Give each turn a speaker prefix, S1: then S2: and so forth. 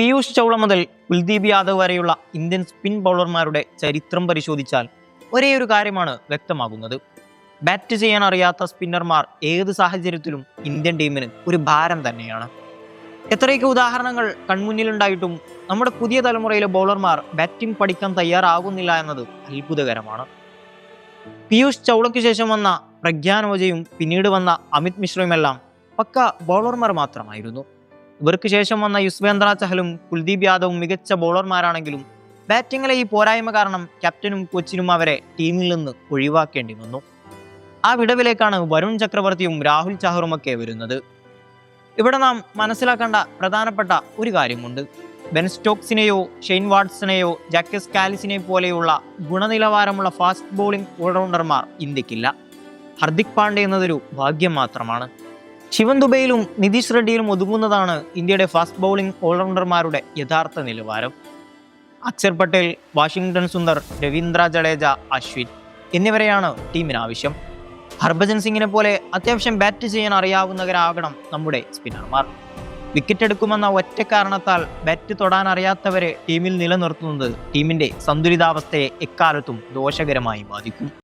S1: പീയൂഷ് ചൗള മുതൽ കുൽദീപ് യാദവ് വരെയുള്ള Indian spin ബൗളർമാരുടെ ചരിത്രം പരിശോധിച്ചാൽ ഒരേ ഒരു കാര്യമാണ് വ്യക്തമാകുന്നത്. ബാറ്റ് ചെയ്യാൻ അറിയാത്ത സ്പിന്നർമാർ ഏത് സാഹചര്യത്തിലും ഇന്ത്യൻ ടീമിന് ഒരു ഭാരം തന്നെയാണ്. എത്രയൊക്കെ ഉദാഹരണങ്ങൾ കൺമുന്നിലുണ്ടായിട്ടും നമ്മുടെ പുതിയ തലമുറയിലെ ബൗളർമാർ ബാറ്റിംഗ് പഠിക്കാൻ തയ്യാറാകുന്നില്ല എന്നത് അത്ഭുതകരമാണ്. പീയൂഷ് ചൗളയ്ക്ക് ശേഷം വന്ന പ്രഗ്യാനോജയും പിന്നീട് വന്ന അമിത് മിശ്രയുമെല്ലാം പക്ക ബൗളർമാർ മാത്രമായിരുന്നു. ഇവർക്ക് ശേഷം വന്ന യുസ്വേന്ദ്ര ചഹലും കുൽദീപ് യാദവും മികച്ച ബോളർമാരാണെങ്കിലും ബാറ്റിങ്ങിലെ ഈ പോരായ്മ കാരണം ക്യാപ്റ്റനും കോച്ചിനും അവരെ ടീമിൽ നിന്ന് ഒഴിവാക്കേണ്ടി വന്നു. ആ വിടവിലേക്കാണ് വരുൺ ചക്രവർത്തിയും രാഹുൽ ചാഹറുമൊക്കെ വരുന്നത്. ഇവിടെ നാം മനസ്സിലാക്കേണ്ട പ്രധാനപ്പെട്ട ഒരു കാര്യമുണ്ട്. ബെൻ സ്റ്റോക്സിനെയോ ഷെയ്ൻ വാട്സണെയോ ജാക്കസ് കാലിസിനെ പോലെയുള്ള ഗുണനിലവാരമുള്ള ഫാസ്റ്റ് ബോളിംഗ് ഓൾറൗണ്ടർമാർ ഇന്ത്യക്കില്ല. ഹർദിക് പാണ്ഡെ എന്നതൊരു ഭാഗ്യം മാത്രമാണ്. ശിവൻ ദുബൈയിലും നിതീഷ് റെഡ്ഡിയിലും ഒതുങ്ങുന്നതാണ് ഇന്ത്യയുടെ ഫാസ്റ്റ് ബൗളിംഗ് ഓൾറൗണ്ടർമാരുടെ യഥാർത്ഥ നിലവാരം. അക്ഷർ പട്ടേൽ വാഷിംഗ്ടൺ സുന്ദർ രവീന്ദ്ര ജഡേജ അശ്വിൻ എന്നിവരെയാണ് ടീമിന് ആവശ്യം. ഹർഭജൻ സിംഗിനെ പോലെ അത്യാവശ്യം ബാറ്റ് ചെയ്യാൻ അറിയാവുന്നവരാകണം നമ്മുടെ സ്പിന്നർമാർ വിക്കറ്റ് എടുക്കുമെന്ന ഒറ്റ കാരണത്താൽ ബാറ്റ് തൊടാൻ അറിയാത്തവരെ ടീമിൽ നിലനിർത്തുന്നത് ടീമിന്റെ സന്തുലിതാവസ്ഥയെ എക്കാലത്തും ദോഷകരമായി ബാധിക്കും.